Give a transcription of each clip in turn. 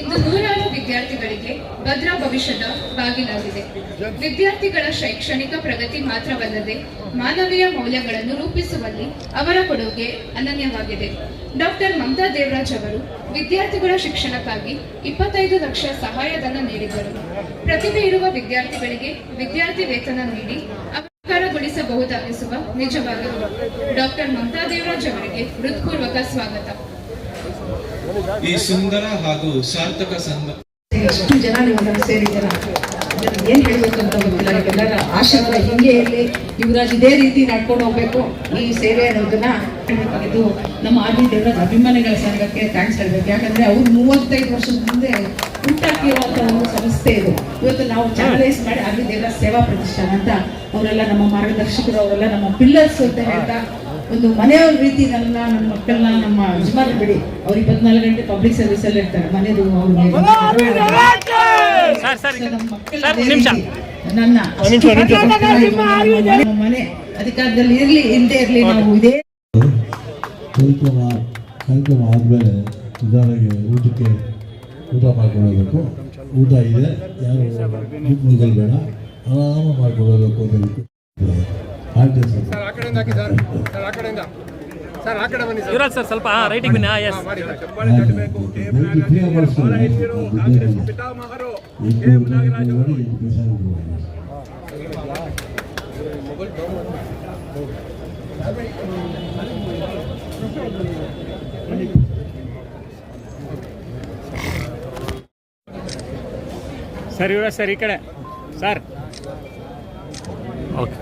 ಇಂದು ನೂರಾರು ವಿದ್ಯಾರ್ಥಿಗಳಿಗೆ ಭದ್ರ ಭವಿಷ್ಯದ ಬಾಗಿಲಾಗಿದೆ. ವಿದ್ಯಾರ್ಥಿಗಳ ಶೈಕ್ಷಣಿಕ ಪ್ರಗತಿ ಮಾತ್ರವಲ್ಲದೆ ಮಾನವೀಯ ಮೌಲ್ಯಗಳನ್ನು ರೂಪಿಸುವಲ್ಲಿ ಅವರ ಕೊಡುಗೆ ಅನನ್ಯವಾಗಿದೆ. ಡಾಕ್ಟರ್ ಮಮತಾ ದೇವರಾಜ್ ಅವರು ವಿದ್ಯಾರ್ಥಿಗಳ ಶಿಕ್ಷಣಕ್ಕಾಗಿ ಇಪ್ಪತ್ತೈದು ಲಕ್ಷ ಸಹಾಯಧನ ನೀಡಿದ್ದರು. ಪ್ರತಿಭೆ ಇರುವ ವಿದ್ಯಾರ್ಥಿಗಳಿಗೆ ವಿದ್ಯಾರ್ಥಿ ವೇತನ ನೀಡಿ ಅಪಕಾರಗೊಳಿಸಬಹುದಾಗಿಸುವ ನಿಜವಾಗಿರುವ ಡಾಕ್ಟರ್ ಮಮತಾ ದೇವರಾಜ್ ಅವರಿಗೆ ಹೃತ್ಪೂರ್ವಕ ಸ್ವಾಗತ. ಈ ಸುಂದರ ಹಾಗೂ ಸಾರ್ಥಕ ಸಂದ ಎಷ್ಟು ಜನ ನಿಮ್ಮ ಸೇರಿದ್ದೀರ. ಏನ್ ಹೇಳ್ಬೇಕು ಅಂತ ಗೊತ್ತಿಲ್ಲ. ನಿಮ್ಮೆಲ್ಲರ ಆಶೀರ್ವಾದ ಹಿಂಗೆ ಇರಲಿ. ಯುವರಾಜ್ ಇದೇ ರೀತಿ ನಡ್ಕೊಂಡು ಹೋಗ್ಬೇಕು. ಈ ಸೇವೆ ಅನ್ನೋದನ್ನ ಇದು ನಮ್ಮ ಆರ್ ದೇವರ ಅಭಿಮಾನಿಗಳ ಸಂಘಕ್ಕೆ ಥ್ಯಾಂಕ್ಸ್ ಹೇಳ್ಬೇಕು. ಯಾಕಂದ್ರೆ ಅವ್ರು ಮೂವತ್ತೈದು ವರ್ಷದ ಮುಂದೆ ಉಂಟಾಕಿರುವಂತ ಒಂದು ಸಂಸ್ಥೆ ಇದು. ಇವತ್ತು ನಾವು ಚಾನಲೈಸ್ ಮಾಡಿ ಆರ್ ದೇವರ ಸೇವಾ ಪ್ರತಿಷ್ಠಾನ ಅಂತ ಅವರೆಲ್ಲ ನಮ್ಮ ಮಾರ್ಗದರ್ಶಕರು, ಅವರೆಲ್ಲ ನಮ್ಮ ಪಿಲ್ಲರ್ಸ್ ಅಂತ ಹೇಳ್ತಾ ಒಂದು ಮನೆಯವ್ರ ರೀತಿ ನನ್ನ ನಮ್ಮ ಮಕ್ಕಳನ್ನ ನಮ್ಮ ಯಜಮಾನ ಬಿಡಿ. ಅವ್ರು ಇಪ್ಪತ್ನಾಲ್ಕು ಗಂಟೆ ಪಬ್ಲಿಕ್ ಸರ್ವಿಸ್ ಅಲ್ಲಿ ಇರ್ತಾರೆ. ಮನೆದು ಸರ್, ಸರ್, So, ನಮ್ಮ ಮಕ್ಕಳು ಸರ್, ನಿಮಿಷ. ನನ್ನ ಮನೆ ಅಧಿಕಾರದಲ್ಲಿ ಇರ್ಲಿ ಹಿಂದೆ ಇರ್ಲಿ ನಾವು ಇದೇ ಕಾರ್ಯಕ್ರಮ ಕಾರ್ಯಕ್ರಮ ಆದಮೇಲೆ ನಿಧಾನಕ್ಕೆ ಊಟಕ್ಕೆ ಊಟ ಮಾಡ್ಕೊಳ್ಬೇಕು. ಊಟ ಇದೆ ಯಾರು ಬೇಡ ಆರಾಮ ಮಾಡ್ಕೊಳ್ಬೇಕು ಅಂತ ಸರ್ ಆ ಕಡೆಯಿಂದ ಹಾಕಿ ಸರ್. ಸರ್ ಆ ಕಡೆಯಿಂದ. ಸರ್ ಆ ಕಡೆ ಬನ್ನಿ ಸರ್. ಯುವರಾಜ್ ಸರ್ ಸ್ವಲ್ಪ ರೈಟಿಗೆ ಬನ್ನಿ. ಎಸ್ ಮಾಡಿ ಪಿತಾಮಹರು. ಸರ್ ಯುವರಾಜ್ ಸರ್ ಈ ಕಡೆ. ಸರ್. ಓಕೆ.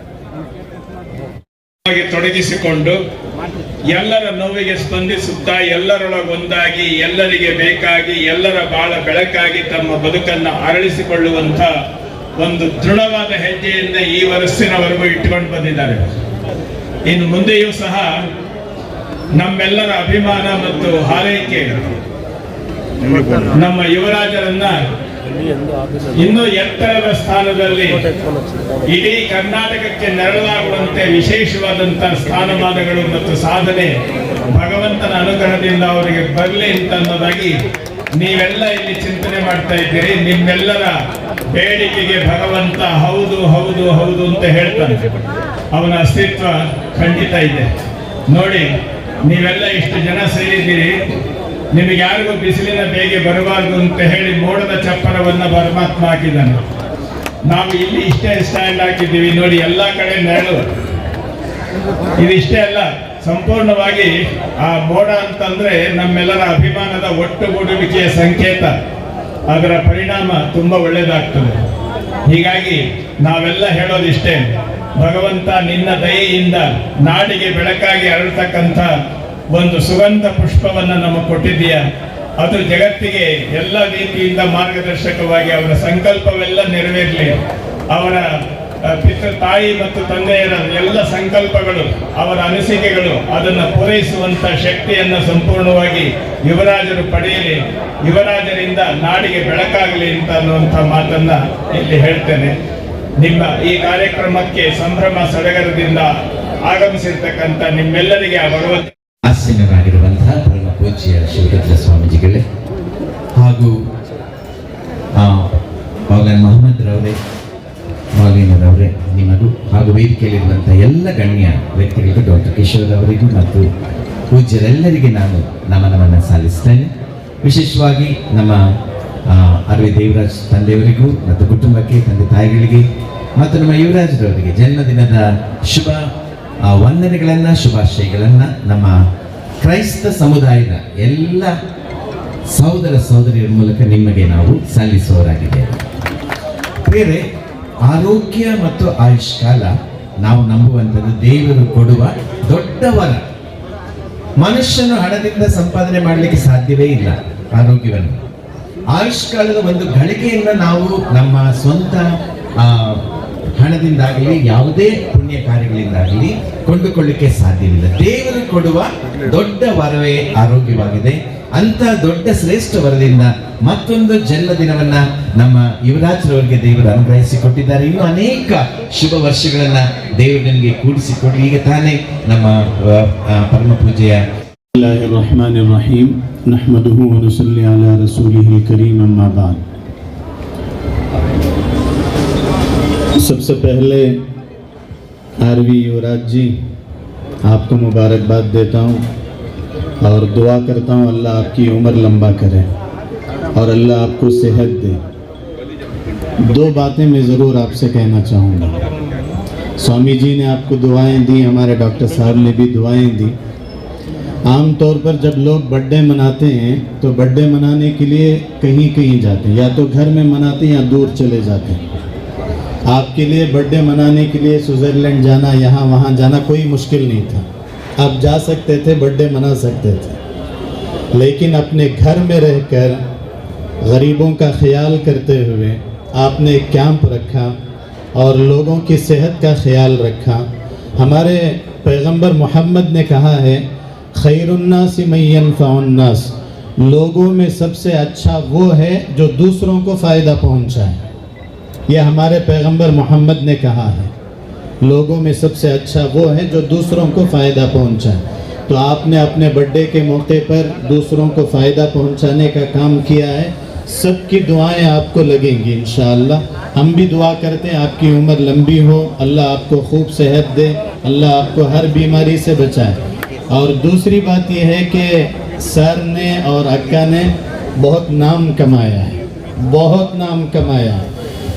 ತೊಡಗಿಸಿಕೊಂಡು ಎಲ್ಲರ ನೋವಿಗೆ ಸ್ಪಂದಿಸುತ್ತಾ ಎಲ್ಲರೊಳಗೊಂದಾಗಿ ಎಲ್ಲರಿಗೆ ಬೇಕಾಗಿ, ಎಲ್ಲರ ಬಾಳ ಬೆಳಕಾಗಿ ತಮ್ಮ ಬದುಕನ್ನ ಅರಳಿಸಿಕೊಳ್ಳುವಂತ ಒಂದು ದೃಢವಾದ ಹೆಜ್ಜೆಯಿಂದ ಈ ವರ್ಷಿನವರೆಗೂ ಇಟ್ಟುಕೊಂಡು ಬಂದಿದ್ದಾರೆ. ಇನ್ನು ಮುಂದೆಯೂ ಸಹ ನಮ್ಮೆಲ್ಲರ ಅಭಿಮಾನ ಮತ್ತು ಹಾರೈಕೆ ನಮ್ಮ ಯುವರಾಜರನ್ನ ಇನ್ನೂ ಎತ್ತರದ ಸ್ಥಾನದಲ್ಲಿ ಇಡೀ ಕರ್ನಾಟಕಕ್ಕೆ ನೆರಳಾಗುವಂತೆ ವಿಶೇಷವಾದಂತಹ ಸ್ಥಾನಮಾನಗಳು ಮತ್ತು ಸಾಧನೆ ಭಗವಂತನ ಅನುಗ್ರಹದಿಂದ ಅವರಿಗೆ ಬರಲಿ ಅಂತ ಅನ್ನೋದಾಗಿ ನೀವೆಲ್ಲ ಇಲ್ಲಿ ಚಿಂತನೆ ಮಾಡ್ತಾ ಇದ್ದೀರಿ. ನಿಮ್ಮೆಲ್ಲರ ಬೇಡಿಕೆಗೆ ಭಗವಂತ ಹೌದು ಹೌದು ಹೌದು ಅಂತ ಹೇಳ್ತಾನೆ. ಅವನ ಅಸ್ತಿತ್ವ ಖಂಡಿತ ಇದೆ. ನೋಡಿ ನೀವೆಲ್ಲ ಇಷ್ಟು ಜನ ಸೇರಿದ್ದೀರಿ. ನಿಮಗೆ ಯಾರಿಗೂ ಬಿಸಿಲಿನ ಬೇಗೆ ಬರಬಾರದು ಅಂತ ಹೇಳಿ ಮೋಡದ ಚಪ್ಪರವನ್ನು ಪರಮಾತ್ಮ ಹಾಕಿದ್ದಾನೆ. ನಾವು ಇಲ್ಲಿ ಇಷ್ಟೇ ಸ್ಟ್ಯಾಂಡ್ ಹಾಕಿದ್ದೀವಿ. ನೋಡಿ, ಎಲ್ಲಾ ಕಡೆ ನೆರಳು. ಇದಿಷ್ಟೇ ಅಲ್ಲ, ಸಂಪೂರ್ಣವಾಗಿ ಆ ಮೋಡ ಅಂತಂದ್ರೆ ನಮ್ಮೆಲ್ಲರ ಅಭಿಮಾನದ ಒಟ್ಟುಗೂಡುವಿಕೆಯ ಸಂಕೇತ. ಅದರ ಪರಿಣಾಮ ತುಂಬಾ ಒಳ್ಳೆಯದಾಗ್ತದೆ. ಹೀಗಾಗಿ ನಾವೆಲ್ಲ ಹೇಳೋದಿಷ್ಟೇ ಭಗವಂತ ನಿನ್ನ ದಯೆಯಿಂದ ನಾಡಿಗೆ ಬೆಳಕಾಗಿ ಅರಳತಕ್ಕಂಥ ಒಂದು ಸುಗಂಧ ಪುಷ್ಪವನ್ನು ನಮಗೆ ಕೊಟ್ಟಿದೀಯ ಅದು ಜಗತ್ತಿಗೆ ಎಲ್ಲ ರೀತಿಯಿಂದ ಮಾರ್ಗದರ್ಶಕವಾಗಿ ಅವರ ಸಂಕಲ್ಪವೆಲ್ಲ ನೆರವೇರಲಿ. ಅವರ ಪಿತೃ ತಾಯಿ ಮತ್ತು ತಂದೆಯರ ಎಲ್ಲ ಸಂಕಲ್ಪಗಳು, ಅವರ ಅನಿಸಿಕೆಗಳು, ಅದನ್ನು ಪೂರೈಸುವಂಥ ಶಕ್ತಿಯನ್ನು ಸಂಪೂರ್ಣವಾಗಿ ಯುವರಾಜರು ಪಡೆಯಲಿ. ಯುವರಾಜರಿಂದ ನಾಡಿಗೆ ಬೆಳಕಾಗಲಿ ಅಂತ ಅನ್ನುವಂಥ ಮಾತನ್ನು ಇಲ್ಲಿ ಹೇಳ್ತೇನೆ. ನಿಮ್ಮ ಈ ಕಾರ್ಯಕ್ರಮಕ್ಕೆ ಸಂಭ್ರಮ ಸಡಗರದಿಂದ ಆಗಮಿಸಿರ್ತಕ್ಕಂಥ ನಿಮ್ಮೆಲ್ಲರಿಗೆ ಆ ಭಗವಂತ ಆಸೀನರಾಗಿರುವಂತಹ ಪರಮ ಪೂಜ್ಯ ಶಿವರುದ್ರ ಸ್ವಾಮೀಜಿಗಳೇ. ಹಾಗೂ ಮೌಲಾನ್ ಮೊಹಮ್ಮದ್ ರವರೇ ಮೌಲಿನರವರೇ ನಿಮಗೂ ಹಾಗೂ ವೇದಿಕೆಯಲ್ಲಿರುವಂತಹ ಎಲ್ಲ ಗಣ್ಯ ವ್ಯಕ್ತಿಗಳಿಗೂ ಡಾಕ್ಟರ್ ಕಿಶೋರ್ ಅವರಿಗೂ ಮತ್ತು ಪೂಜ್ಯರೆಲ್ಲರಿಗೆ ನಾನು ನಮನವನ್ನು ಸಲ್ಲಿಸ್ತೇನೆ. ವಿಶೇಷವಾಗಿ ನಮ್ಮ ಅರವಿ ದೇವರಾಜ್ ತಂದೆಯವರಿಗೂ ಮತ್ತು ಕುಟುಂಬಕ್ಕೆ, ತಂದೆ ತಾಯಿಗಳಿಗೆ ಮತ್ತು ನಮ್ಮ ಯುವರಾಜರವರಿಗೆ ಜನ್ಮದಿನದ ಶುಭ ವಂದನೆಗಳನ್ನು, ಶುಭಾಶಯಗಳನ್ನ ನಮ್ಮ ಕ್ರೈಸ್ತ ಸಮುದಾಯದ ಎಲ್ಲ ಸಹೋದರ ಸಹೋದರಿಯರ ಮೂಲಕ ನಿಮಗೆ ನಾವು ಸಲ್ಲಿಸುವವರಾಗಿದ್ದೇವೆ. ಬೇರೆ ಆರೋಗ್ಯ ಮತ್ತು ಆಯುಷ್ ಕಾಲ ನಾವು ನಂಬುವಂಥದ್ದು ದೇವರು ಕೊಡುವ ದೊಡ್ಡ ವರ. ಮನುಷ್ಯನು ಹಣದಿಂದ ಸಂಪಾದನೆ ಮಾಡಲಿಕ್ಕೆ ಸಾಧ್ಯವೇ ಇಲ್ಲ ಆರೋಗ್ಯವನ್ನು. ಆಯುಷ್ ಕಾಲದ ಒಂದು ಗಳಿಗೆಯನ್ನು ನಾವು ನಮ್ಮ ಸ್ವಂತ ಹಣದಿಂದಾಗಲಿ ಯಾವುದೇ ಪುಣ್ಯ ಕಾರ್ಯಗಳಿಂದಾಗಲಿ ಕೊಂಡುಕೊಳ್ಳಿಕ್ಕೆ ಸಾಧ್ಯವಿಲ್ಲ ದೇವರು ಕೊಡುವ ದೊಡ್ಡ ವರವೇ ಆರೋಗ್ಯವಾಗಿದೆ ಅಂತ ದೊಡ್ಡ ಶ್ರೇಷ್ಠ ವರದಿಂದ ಮತ್ತೊಂದು ಜನ್ಮ ದಿನವನ್ನ ನಮ್ಮ ಯುವರಾಜ್ರವರಿಗೆ ದೇವರು ಅನುಗ್ರಹಿಸಿ ಕೊಟ್ಟಿದ್ದಾರೆ ಇನ್ನು ಅನೇಕ ಶುಭ ವರ್ಷಗಳನ್ನ ದೇವರು ನಿಮಗೆ ಕೂಡಿಸಿಕೊಡಿ ಈಗ ತಾನೇ ನಮ್ಮ ಆ, ಆ, ಪರಮ ಪೂಜೆಯ بسم الله الرحمن الرحيم نحمده ونصلي على رسوله الكريم سب سے پہلے آر وی یوراج جی آپ کو مبارکباد دیتا ہوں اور دعا کرتا ہوں اللہ آپ کی عمر لمبا کرے اور اللہ آپ کو صحت دے۔ دو باتیں میں ضرور آپ سے کہنا چاہوں گا۔ سوامی جی نے آپ کو دعائیں دی ہمارے ڈاکٹر صاحب نے بھی دعائیں دی عام طور پر جب لوگ برتھ ڈے مناتے ہیں تو برتھ ڈے منانے کے لیے کہیں کہیں جاتے ہیں، یا تو گھر میں مناتے ہیں یا دور چلے جاتے ہیں۔ آپ کے لیے برتھ ڈے منانے کے لیے سوئٹزرلینڈ جانا، یہاں وہاں جانا کوئی مشکل نہیں تھا۔ آپ جا سکتے تھے برتھ ڈے منا سکتے تھے۔ لیکن اپنے گھر میں رہ کر غریبوں کا خیال کرتے ہوئے آپ نے ایک کیمپ رکھا اور لوگوں کی صحت کا خیال رکھا۔ ہمارے پیغمبر محمد نے کہا ہے، خیر الناس مین الناس۔ لوگوں میں سب سے اچھا وہ ہے جو دوسروں کو فائدہ پہنچائے۔ یہ ہمارے پیغمبر محمد نے کہا ہے۔ لوگوں میں سب سے اچھا وہ ہے جو دوسروں کو فائدہ پہنچائے۔ تو آپ نے اپنے بڈے کے موقع پر دوسروں کو فائدہ پہنچانے کا کام کیا ہے۔ سب کی دعائیں آپ کو لگیں گی انشاءاللہ۔ ہم بھی دعا کرتے ہیں، آپ کی عمر لمبی ہو۔ اللہ آپ کو خوب صحت دے۔ اللہ آپ کو ہر بیماری سے بچائے۔ اور دوسری بات یہ ہے کہ سر نے اور اکا نے بہت نام کمایا ہے۔ بہت نام کمایا ہے۔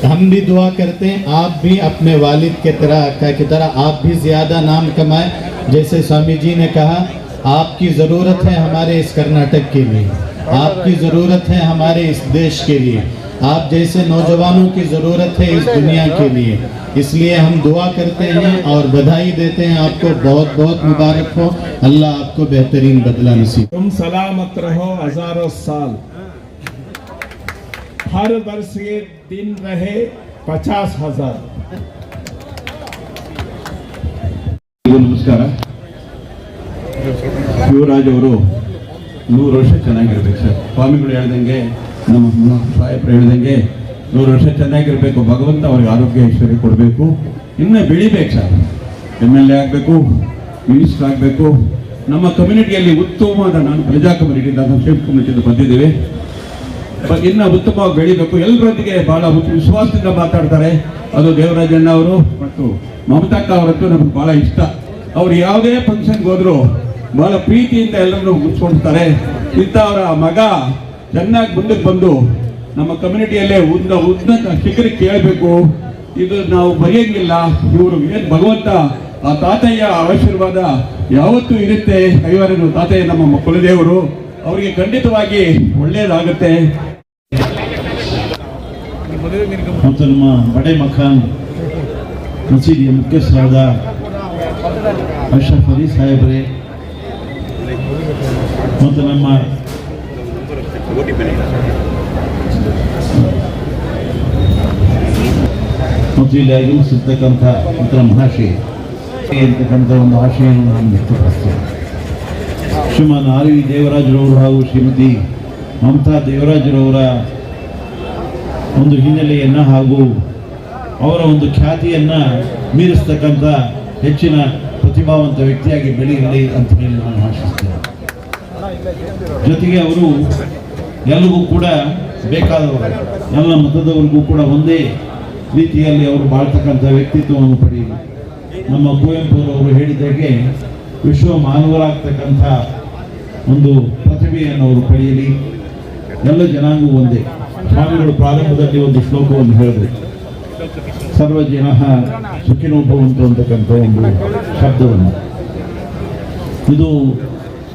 ہم بھی دعا کرتے ہیں، آپ بھی اپنے والد کے طرح، کا کی طرح آپ بھی زیادہ نام کمائیں۔ جیسے سوامی جی نے کہا، آپ کی ضرورت ہے ہمارے اس کرناٹک کے لیے آپ کی ضرورت ہے ہمارے اس دیش کے لیے۔ آپ جیسے نوجوانوں کی ضرورت ہے اس دنیا کے لیے۔ اس لیے ہم دعا کرتے ہیں اور بدھائی دیتے ہیں۔ آپ کو بہت بہت مبارک ہو۔ اللہ آپ کو بہترین بدلہ نصیب۔ تم سلامت رہو ہزاروں سال۔ हर वर्ष ये दिन रहे पचास हजार ಎಲ್ರಿಗೂ ನಮಸ್ಕಾರ ಶಿವರಾಜ್ ಅವರು ನೂರು ವರ್ಷ ಚೆನ್ನಾಗಿರ್ಬೇಕು ಸರ್ ಸ್ವಾಮಿಗಳು ಹೇಳ್ದಂಗೆ ನಮ್ಮ ಮ- ಸಾಹೇಬ್ರು ಹೇಳ್ದಂಗೆ ನೂರು ವರ್ಷ ಚೆನ್ನಾಗಿರ್ಬೇಕು ಭಗವಂತ ಅವ್ರಿಗೆ ಆರೋಗ್ಯ ಐಶ್ವರ್ಯ ಕೊಡಬೇಕು ಇನ್ನೂ ಬೆಳಿಬೇಕು ಸರ್ ಎಮ್ ಎಲ್ ಎ ಆಗಬೇಕು ಮಿನಿಸ್ಟರ್ ಆಗಬೇಕು ನಮ್ಮ ಕಮ್ಯುನಿಟಿಯಲ್ಲಿ ಉತ್ತಮವಾದ ನಾನು ಪ್ರಜಾ ಕಮ್ಯುನಿಟಿಯಿಂದ ನಾವು ಸೇಫ್ ಕಮ್ಯುನಿಟಿಯಿಂದ ಬಂದಿದ್ದೇವೆ ಬ- ಇನ್ನ ಉತ್ತಮವಾಗಿ ಬೆಳಿಬೇಕು. ಎಲ್ಲರೊಂದಿಗೆ ಬಹಳ ವಿಶ್ವಾಸದಿಂದ ಮಾತಾಡ್ತಾರೆ. ಅದು ದೇವರಾಜಣ್ಣ ಅವರು ಮತ್ತು ಮಮತಾಕ್ಕ ಅವರಂತೂ ನಮ್ಗೆ ಬಹಳ ಇಷ್ಟ. ಅವ್ರು ಯಾವುದೇ ಫಂಕ್ಷನ್ಗೆ ಹೋದ್ರು ಬಹಳ ಪ್ರೀತಿಯಿಂದ ಎಲ್ಲರನ್ನು ಇಂಥ ಇಂಥವರ ಮಗ ಚೆನ್ನಾಗಿ ಮುಂದಕ್ಕೆ ಬಂದು ನಮ್ಮ ಕಮ್ಯುನಿಟಿಯಲ್ಲೇ ಉದ್ದ ಉದ್ದ ಶಿಖರಕ್ಕೆ ಕೇಳಬೇಕು. ಇದು ನಾವು ಬರೆಯಂಗಿಲ್ಲ. ಇವರು ಏನು ಭಗವಂತ, ಆ ತಾತಯ್ಯ ಆಶೀರ್ವಾದ ಯಾವತ್ತೂ ಇರುತ್ತೆ. ಐವರನ್ನು ತಾತಯ್ಯ ನಮ್ಮ ಕುಲದೇವರು. ಅವರಿಗೆ ಖಂಡಿತವಾಗಿ ಒಳ್ಳೆಯದಾಗುತ್ತೆ ನಮ್ಮ ಬಡೆ ಮಖಾನ್ ಮಸೀದಿಯ ಮುಖ್ಯಸ್ಥರಾದ ಅಶ್ರಫ್ ಅಲಿ ಸಾಹೇಬ್ರೆ, ಮತ್ತು ನಮ್ಮ ಮತ್ತು ಇಲ್ಲಿ ಆಗಮಿಸಿರ್ತಕ್ಕಂಥ ಇತರ ಮಹಾಶಯ ಅಂತಕ್ಕಂಥ ಒಂದು ಆಶಯವನ್ನು ನಾನು ವ್ಯಕ್ತಪಡಿಸ್ತೇನೆ. ಶ್ರೀಮಾನ್ ಆರ್ ವಿ ದೇವರಾಜರವರು ಹಾಗೂ ಶ್ರೀಮತಿ ಮಮತಾ ದೇವರಾಜರವರ ಒಂದು ಹಿನ್ನೆಲೆಯನ್ನು ಹಾಗೂ ಅವರ ಒಂದು ಖ್ಯಾತಿಯನ್ನು ಮೀರಿಸ್ತಕ್ಕಂಥ ಹೆಚ್ಚಿನ ಪ್ರತಿಭಾವಂತ ವ್ಯಕ್ತಿಯಾಗಿ ಬೆಳೆಯಲಿ ಅಂತ ಹೇಳಿ ನಾನು ಆಶಿಸ್ತೇನೆ. ಜೊತೆಗೆ ಅವರು ಎಲ್ಲರಿಗೂ ಕೂಡ ಬೇಕಾದವರು, ಎಲ್ಲ ಮತದವರಿಗೂ ಕೂಡ ಒಂದೇ ರೀತಿಯಲ್ಲಿ ಅವರು ಬಾಳ್ತಕ್ಕಂಥ ವ್ಯಕ್ತಿತ್ವವನ್ನು ಪಡೆಯಲಿ. ನಮ್ಮ ಕುವೆಂಪು ಅವರು ಹೇಳಿದಾಗೆ ವಿಶ್ವ ಮಾನವರಾಗ್ತಕ್ಕಂಥ ಒಂದು ಪ್ರತಿಭೆಯನ್ನು ಅವರು ಪಡೆಯಲಿ. ಎಲ್ಲ ಜನಾಂಗವೂ ಒಂದೇ. ಸ್ವಾಮಿಗಳು ಪ್ರಾರಂಭದಲ್ಲಿ ಒಂದು ಶ್ಲೋಕವನ್ನು ಹೇಳಬೇಕು ಸರ್ವ ಜನ ಸುಖಿನೋ ಭವಂತು ಅಂತಕ್ಕಂಥ ಒಂದು ಶಬ್ದವನ್ನು. ಇದು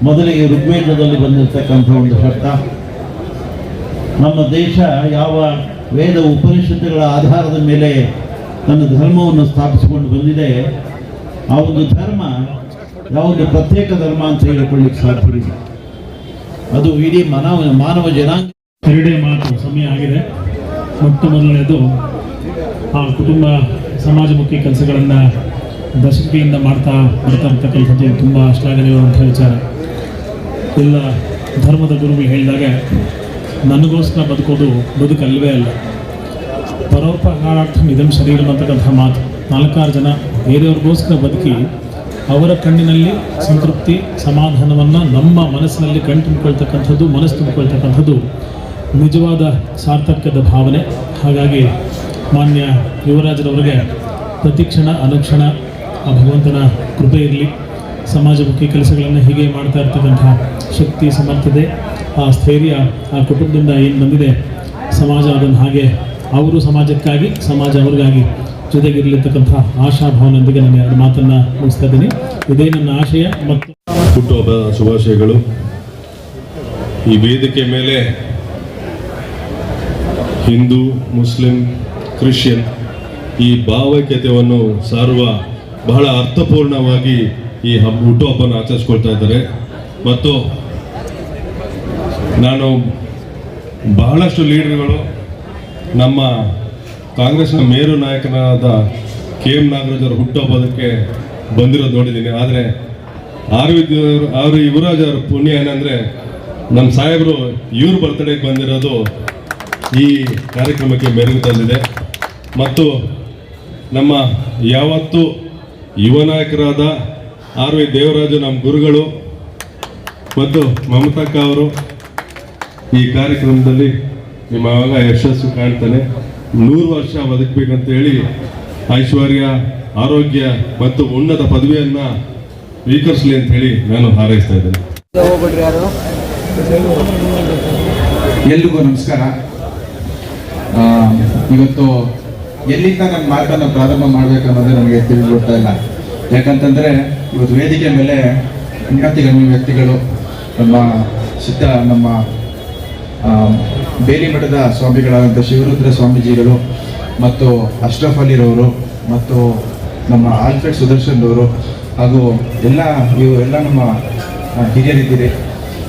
ಮೊದಲಿಗೆ ಋಗ್ವೇದದಲ್ಲಿ ಬಂದಿರತಕ್ಕಂಥ ಒಂದು ಶಬ್ದ. ನಮ್ಮ ದೇಶ ಯಾವ ವೇದ ಉಪನಿಷತ್ತುಗಳ ಆಧಾರದ ಮೇಲೆ ತನ್ನ ಧರ್ಮವನ್ನು ಸ್ಥಾಪಿಸಿಕೊಂಡು ಬಂದಿದೆ, ಆ ಒಂದು ಧರ್ಮ ಯಾವುದು ಪ್ರತ್ಯೇಕ ಧರ್ಮ ಅಂತ ಹೇಳಿಕೊಳ್ಳಿಕ್ಕೆ ಸಾಧ್ಯವಿಲ್ಲ. ಅದು ಇಡೀ ಮಾನವ ಮಾನವ ಜನಾಂಗ ಎರಡೇ ಮಾತು ಸಮಯ ಆಗಿದೆ. ಮೊಟ್ಟ ಮೊದಲನೇದು ಆ ಕುಟುಂಬ ಸಮಾಜಮುಖಿ ಕೆಲಸಗಳನ್ನು ದಶಕಿಯಿಂದ ಮಾಡ್ತಾ ಬರ್ತಾ ಇರ್ತಕ್ಕಂಥದ್ದು ತುಂಬ ಶ್ಲಾಘನೀಯವಾದಂಥ ವಿಚಾರ. ಎಲ್ಲ ಧರ್ಮದ ಗುರುಗಳು ಹೇಳಿದಾಗ, ನನಗೋಸ್ಕರ ಬದುಕೋದು ಬದುಕಲ್ವೇ ಅಲ್ಲ. ಪರೋಪಕಾರಾರ್ಥ ಇದಂ ಶರೀರ ಅಂತಕ್ಕಂಥ ಮಾತು. ನಾಲ್ಕಾರು ಜನ ಬೇರೆಯವ್ರಿಗೋಸ್ಕರ ಬದುಕಿ, ಅವರ ಕಣ್ಣಿನಲ್ಲಿ ಸಂತೃಪ್ತಿ, ಸಮಾಧಾನವನ್ನು ನಮ್ಮ ಮನಸ್ಸಿನಲ್ಲಿ ಕಣ್ ತುಂಬಿಕೊಳ್ತಕ್ಕಂಥದ್ದು, ಮನಸ್ಸು ತುಂಬಿಕೊಳ್ತಕ್ಕಂಥದ್ದು ನಿಜವಾದ ಸಾರ್ಥಕ್ಯದ ಭಾವನೆ. ಹಾಗಾಗಿ ಮಾನ್ಯ ಯುವರಾಜರವರಿಗೆ ಪ್ರತಿಕ್ಷಣ ಅನುಕ್ಷಣ, ಆ ಭಗವಂತನ ಕೃಪೆ ಇರಲಿ. ಸಮಾಜಮುಖಿ ಕೆಲಸಗಳನ್ನು ಹೀಗೆ ಮಾಡ್ತಾ ಇರ್ತಕ್ಕಂಥ ಶಕ್ತಿ, ಸಮರ್ಥತೆ, ಆ ಸ್ಥೈರ್ಯ, ಆ ಕುಟುಂಬದಿಂದ ಏನು ಬಂದಿದೆ, ಸಮಾಜ ಅದನ್ನು ಹಾಗೆ ಅವರು ಸಮಾಜಕ್ಕಾಗಿ, ಸಮಾಜ ಅವ್ರಿಗಾಗಿ ಜೊತೆಗಿರಲಿರ್ತಕ್ಕಂಥ ಆಶಾಭಾವನೊಂದಿಗೆ ನಾನು ಎರಡು ಮಾತನ್ನು ಮುಗಿಸ್ತಾ ಇದ್ದೀನಿ. ಇದೇ ನನ್ನ ಆಶಯ ಮತ್ತು ಹುಟ್ಟುಹಬ್ಬ ಶುಭಾಶಯಗಳು. ಈ ವೇದಿಕೆ ಮೇಲೆ ಹಿಂದೂ, ಮುಸ್ಲಿಂ, ಕ್ರಿಶ್ಚಿಯನ್ ಈ ಭಾವೈಕ್ಯತೆಯನ್ನು ಸಾರುವ ಬಹಳ ಅರ್ಥಪೂರ್ಣವಾಗಿ ಈ ಹಬ್ಬ ಹುಟ್ಟುಹಬ್ಬನ ಆಚರಿಸ್ಕೊಳ್ತಾ ಇದ್ದಾರೆ. ಮತ್ತು ನಾನು ಬಹಳಷ್ಟು ಲೀಡರ್ಗಳು, ನಮ್ಮ ಕಾಂಗ್ರೆಸ್ನ ಮೇರು ನಾಯಕನಾದ ಕೆ ಎಂ ನಾಗರಾಜ್ ಅವರ ಹುಟ್ಟುಹಬ್ಬದಕ್ಕೆ ಬಂದಿರೋದು ನೋಡಿದ್ದೀನಿ. ಆದರೆ ಆರು ಆರು ಯುವರಾಜ್ ಅವರ ಪುಣ್ಯ ಏನಂದರೆ ನಮ್ಮ ಸಾಹೇಬರು ಇವ್ರ ಬರ್ತಡೇಗೆ ಬಂದಿರೋದು ಈ ಕಾರ್ಯಕ್ರಮಕ್ಕೆ ಮೆರುಗು ತಂದಿದೆ. ಮತ್ತು ನಮ್ಮ ಯಾವತ್ತು ಯುವ ನಾಯಕರಾದ ಆರ್ ವಿ ದೇವರಾಜು ನಮ್ಮ ಗುರುಗಳು ಮತ್ತು ಮಮತಕ್ಕ ಅವರು ಈ ಕಾರ್ಯಕ್ರಮದಲ್ಲಿ ನಿಮ್ಮ ಮಗ ಯಶಸ್ಸು ಕಾಣ್ತಾನೆ. ನೂರು ವರ್ಷ ಬದುಕಬೇಕಂತ ಹೇಳಿ ಐಶ್ವರ್ಯ, ಆರೋಗ್ಯ ಮತ್ತು ಉನ್ನತ ಪದವಿಯನ್ನು ಸ್ವೀಕರಿಸಲಿ ಅಂತ ಹೇಳಿ ನಾನು ಹಾರೈಸ್ತಾ ಇದ್ದೇನೆ. ಎಲ್ರಿಗೂ ನಮಸ್ಕಾರ. ಇವತ್ತು ಎಲ್ಲಿಂದ ನನ್ನ ಮಾತನ್ನು ಪ್ರಾರಂಭ ಮಾಡಬೇಕನ್ನೋದೇ ನನಗೆ ತಿಳಿದು ಇಲ್ಲ. ಯಾಕಂತಂದ್ರೆ ಇವತ್ತು ವೇದಿಕೆ ಮೇಲೆ ಉನ್ನತಿಗಣ್ಯ ವ್ಯಕ್ತಿಗಳು ನಮ್ಮ ಸಿದ್ಧ, ನಮ್ಮ ಬೇಲಿ ಮಠದ ಸ್ವಾಮಿಗಳಾದಂಥ ಶಿವರುದ್ರ ಸ್ವಾಮೀಜಿಗಳು ಮತ್ತು ಅಶ್ರಫ್ ಅಲಿರವರು ಮತ್ತು ನಮ್ಮ ಆಲ್ಫ್ರೆಡ್ ಸುದರ್ಶನ್ ಅವರು ಹಾಗೂ ಎಲ್ಲ ಇವು ಎಲ್ಲ ನಮ್ಮ ಹಿರಿಯರಿದ್ದೀರಿ.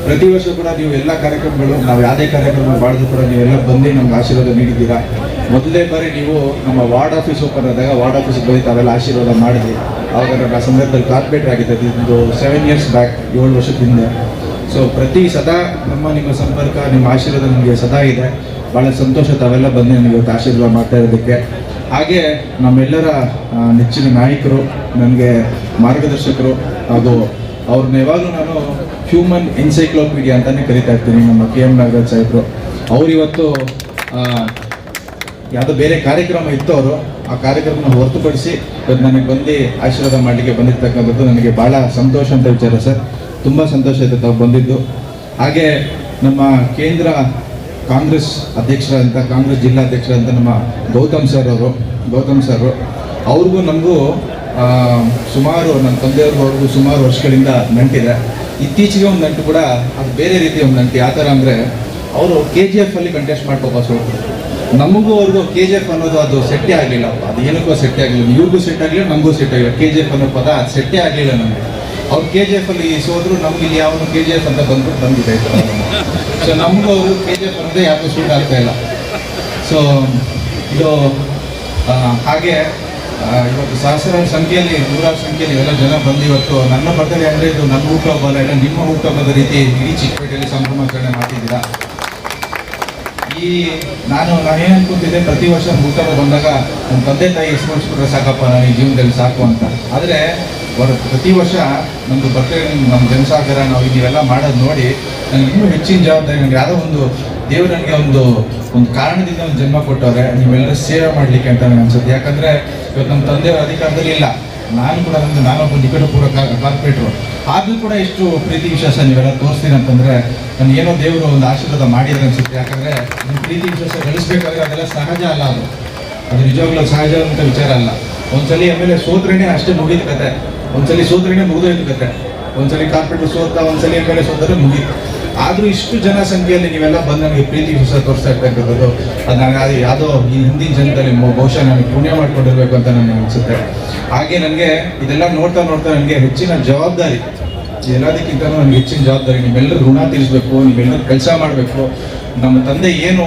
ಪ್ರತಿ ವರ್ಷ ಕೂಡ ನೀವು ಎಲ್ಲ ಕಾರ್ಯಕ್ರಮಗಳು, ನಾವು ಯಾವುದೇ ಕಾರ್ಯಕ್ರಮ ಮಾಡಿದ್ರು ಕೂಡ ನೀವೆಲ್ಲ ಬಂದು ನಮ್ಗೆ ಆಶೀರ್ವಾದ ನೀಡಿದ್ದೀರಾ? ಮೊದಲನೇ ಬಾರಿ ನೀವು ನಮ್ಮ ವಾರ್ಡ್ ಆಫೀಸ್ ಓಪನ್ ಆದಾಗ ವಾರ್ಡ್ ಆಫೀಸಿಗೆ ಬಂದು ತಾವೆಲ್ಲ ಆಶೀರ್ವಾದ ಮಾಡಿದ್ವಿ ಆವಾಗ ಆ ಸಂದರ್ಭದಲ್ಲಿ ಕಾರ್ಪೇಟ್ ಆಗಿದೆ ಒಂದು ಸೆವೆನ್ ಇಯರ್ಸ್ ಬ್ಯಾಕ್ ಏಳು ವರ್ಷದ ಹಿಂದೆ. ಸೊ ಪ್ರತಿ ಸದಾ ನಮ್ಮ ನಿಮ್ಮ ಸಂಪರ್ಕ, ನಿಮ್ಮ ಆಶೀರ್ವಾದ ನಮಗೆ ಸದಾ ಇದೆ. ಭಾಳ ಸಂತೋಷ ತಾವೆಲ್ಲ ಬಂದು ನನಗೆ ಇವತ್ತು ಆಶೀರ್ವಾದ ಮಾಡ್ತಾ ಇರೋದಕ್ಕೆ. ಹಾಗೆ ನಮ್ಮೆಲ್ಲರ ನೆಚ್ಚಿನ ನಾಯಕರು, ನನಗೆ ಮಾರ್ಗದರ್ಶಕರು ಹಾಗೂ ಅವ್ರನ್ನ ಯಾವಾಗಲೂ ನಾನು ಹ್ಯೂಮನ್ ಎನ್ಸೈಕ್ಲೋಪೀಡಿಯಾ ಅಂತಲೇ ಕರಿತಾ ಇರ್ತೀನಿ ನಮ್ಮ ಕೆ ಎಂ ನಾಗರಾಜ್ ಸಾಹೇಬರು. ಅವ್ರು ಇವತ್ತು ಆ, ಯಾವುದೋ ಬೇರೆ ಕಾರ್ಯಕ್ರಮ ಇತ್ತು ಅವರು. ಆ ಕಾರ್ಯಕ್ರಮನ ಹೊರತುಪಡಿಸಿ ಇವತ್ತು ನನಗೆ ಬಂದು ಆಶೀರ್ವಾದ ಮಾಡಲಿಕ್ಕೆ ಬಂದಿರ್ತಕ್ಕಂಥದ್ದು ನನಗೆ ಭಾಳ ಸಂತೋಷ ಅಂತ ವಿಚಾರ ಸರ್. ತುಂಬ ಸಂತೋಷ ಆಯಿತು ತಾವು ಬಂದಿದ್ದು. ಹಾಗೆ ನಮ್ಮ ಕೇಂದ್ರ ಕಾಂಗ್ರೆಸ್ ಅಧ್ಯಕ್ಷರಾದಂಥ ಕಾಂಗ್ರೆಸ್ ಜಿಲ್ಲಾಧ್ಯಕ್ಷರಂತ ನಮ್ಮ ಗೌತಮ್ ಸರ್ ಅವರು ಗೌತಮ್ ಸರ್ ಅವ್ರಿಗೂ ನಮಗೂ ಸುಮಾರು ನನ್ನ ತಂದೆಯವ್ರಿಗೂ ಸುಮಾರು ವರ್ಷಗಳಿಂದ ನಂಟಿದೆ. ಇತ್ತೀಚೆಗೆ ಒಂದು ನಂಟು ಕೂಡ ಅದು ಬೇರೆ ರೀತಿಯ ಒಂದು ನಂಟು. ಯಾವ ಥರ ಅಂದರೆ ಅವರು ಕೆ ಜಿ ಎಫ್ ಅಲ್ಲಿ ಕಂಟೆಸ್ಟ್ ಮಾಡ್ಕೋಬೋದು ಸೋತ್ರು ನಮಗೂ ಅವ್ರಿಗೂ ಕೆ ಜಿ ಎಫ್ ಅನ್ನೋದು ಅದು ಸೆಟ್ಟೇ ಆಗಲಿಲ್ಲ. ಅದು ಏನಕ್ಕೂ ಸೆಟ್ಟೇ ಆಗಲಿಲ್ಲ. ಇವ್ರಿಗೂ ಸೆಟ್ ಆಗಲಿಲ್ಲ, ನಮಗೂ ಸೆಟ್ ಆಗಿಲ್ಲ ಕೆ ಜಿ ಎಫ್ ಅನ್ನೋ ಪದ ಅದು ಸೆಟ್ಟೇ ಆಗಲಿಲ್ಲ ನಮಗೆ. ಅವ್ರು ಕೆ ಜಿ ಎಫ್ ಅಲ್ಲಿ ಸೋದ್ರು, ನಮ್ಗೆ ಇಲ್ಲಿ ಯಾವ ಕೆ ಜಿ ಎಫ್ ಅಂತ ಬಂದ್ಬಿಟ್ಟು ಬಂದಿದೆ ಸೊ ನಮಗೂ ಅವರು ಕೆ ಜಿ ಎಫ್ ಅನ್ನೋದೇ ಯಾಕೂ ಸೂಟ್ ಆಗ್ತಾ ಇಲ್ಲ. ಸೊ ಇದು ಹಾಗೆ ಇವತ್ತು ಸಹಸ್ರಾರು ಸಂಖ್ಯೆಯಲ್ಲಿ, ನೂರಾರು ಸಂಖ್ಯೆಯಲ್ಲಿ ಎಲ್ಲ ಜನ ಬಂದು ಇವತ್ತು ನನ್ನ ಬರ್ತಡೆ ಅಂದರೆ ಇದು ನನ್ನ ಹುಟ್ಟುಹಬ್ಬ ಅಲ್ಲ ಇಲ್ಲ ನಿಮ್ಮ ಹುಟ್ಟುಹಬ್ಬದ ರೀತಿ ಇಡೀ ಚಿಕ್ಕಪೇಟೆಯಲ್ಲಿ ಸಂಭ್ರಮಾಚರಣೆ ಈ ನಾನು ನಾನೇನು ಅನ್ಕೊಂತಿದ್ದೆ, ಪ್ರತಿ ವರ್ಷ ಹುಟ್ಟುಹಬ್ಬ ಬಂದಾಗ ನನ್ನ ತಂದೆ ತಾಯಿ ಸ್ಮರಿಸ್ಬಿಟ್ರೆ ಸಾಕಪ್ಪ ನಾನು ಈ ಜೀವನದಲ್ಲಿ ಸಾಕು ಅಂತ. ಆದರೆ ಅವರು ಪ್ರತಿ ವರ್ಷ ನಮ್ಮದು ಬರ್ತಡೆ ನಮ್ಮ ಜನಸಾಗರ ನಾವು ಎಲ್ಲ ಮಾಡೋದು ನೋಡಿ ನನಗೆ ಇನ್ನೂ ಹೆಚ್ಚಿನ ಜವಾಬ್ದಾರಿ ನನಗೆ ಯಾವುದೋ ಒಂದು ದೇವರು ನನಗೆ ಒಂದು ಒಂದು ಕಾರಣದಿಂದ ಒಂದು ಜನ್ಮ ಕೊಟ್ಟವ್ರೆ, ನೀವೆಲ್ಲರೂ ಸೇವೆ ಮಾಡಲಿಕ್ಕೆ ಅಂತ ನನಗೆ ಅನ್ಸುತ್ತೆ. ಯಾಕಂದರೆ ಇವತ್ತು ನಮ್ಮ ತಂದೆಯವರ ಅಧಿಕಾರದಲ್ಲಿ ಇಲ್ಲ. ನಾನು ಕೂಡ ನಮ್ಮದು ನಾನೊಬ್ಬ ನಿಕಟಪೂರ್ವ ಕಾರ್ಪೊರೇಟ್ರು. ಆದರೂ ಕೂಡ ಎಷ್ಟು ಪ್ರೀತಿ ವಿಶ್ವಾಸ ನೀವೆಲ್ಲ ತೋರಿಸ್ತೀನಿ ಅಂತಂದರೆ ನಾನು ಏನೋ ದೇವರು ಒಂದು ಆಶೀರ್ವಾದ ಮಾಡಿದ್ರೆ ಅನ್ಸುತ್ತೆ. ಯಾಕಂದರೆ ನಿಮ್ಮ ಪ್ರೀತಿ ವಿಶ್ವಾಸ ಗಳಿಸ್ಬೇಕಾದ್ರೆ ಅದೆಲ್ಲ ಸಹಜ ಅಲ್ಲ ಅದು. ಅದು ನಿಜವಾಗ್ಲೂ ಸಹಜ ಅಂತ ವಿಚಾರ ಅಲ್ಲ. ಒಂದ್ಸಲಿ ಆಮೇಲೆ ಸೋತ್ರೇನೆ ಅಷ್ಟೇ ಮುಗಿದ ಕತೆ. ಒಂದ್ಸಲಿ ಸೋತ್ರೇನೆ ಮುಗಿದೋಯ್ತು ಕತೆ. ಒಂದ್ಸಲಿ ಕಾರ್ಪೊರೇಟರ್ ಸೋತ, ಒಂದ್ಸಲಿ ಆಮೇಲೆ ಸೋತರೆ ಮುಗೀತು. ಆದ್ರೂ ಇಷ್ಟು ಜನ ಸಂಖ್ಯೆಯಲ್ಲಿ ನೀವೆಲ್ಲ ಬಂದು ನನಗೆ ಪ್ರೀತಿ ವಿಶ್ವಾಸ ತೋರಿಸ್ತಾ ಇರ್ತಕ್ಕಂಥದ್ದು ಅದು ನನಗೆ ಅದು ಯಾವುದೋ ಈ ಹಿಂದಿನ ಜನದಲ್ಲಿ ಬಹುಶಃ ನನಗೆ ಪುಣ್ಯ ಮಾಡ್ಕೊಂಡಿರ್ಬೇಕು ಅಂತ ನನಗೆ ಅನಿಸುತ್ತೆ. ಹಾಗೆ ನನಗೆ ಇದೆಲ್ಲ ನೋಡ್ತಾ ನೋಡ್ತಾ ನನಗೆ ಹೆಚ್ಚಿನ ಜವಾಬ್ದಾರಿ ಎಲ್ಲದಕ್ಕಿಂತ ನನಗೆ ಹೆಚ್ಚಿನ ಜವಾಬ್ದಾರಿ, ನಿಮ್ಮೆಲ್ಲರೂ ಋಣ ತೀರಿಸಬೇಕು ನೀವೆಲ್ಲರೂ ಕೆಲಸ ಮಾಡಬೇಕು. ನಮ್ಮ ತಂದೆ ಏನು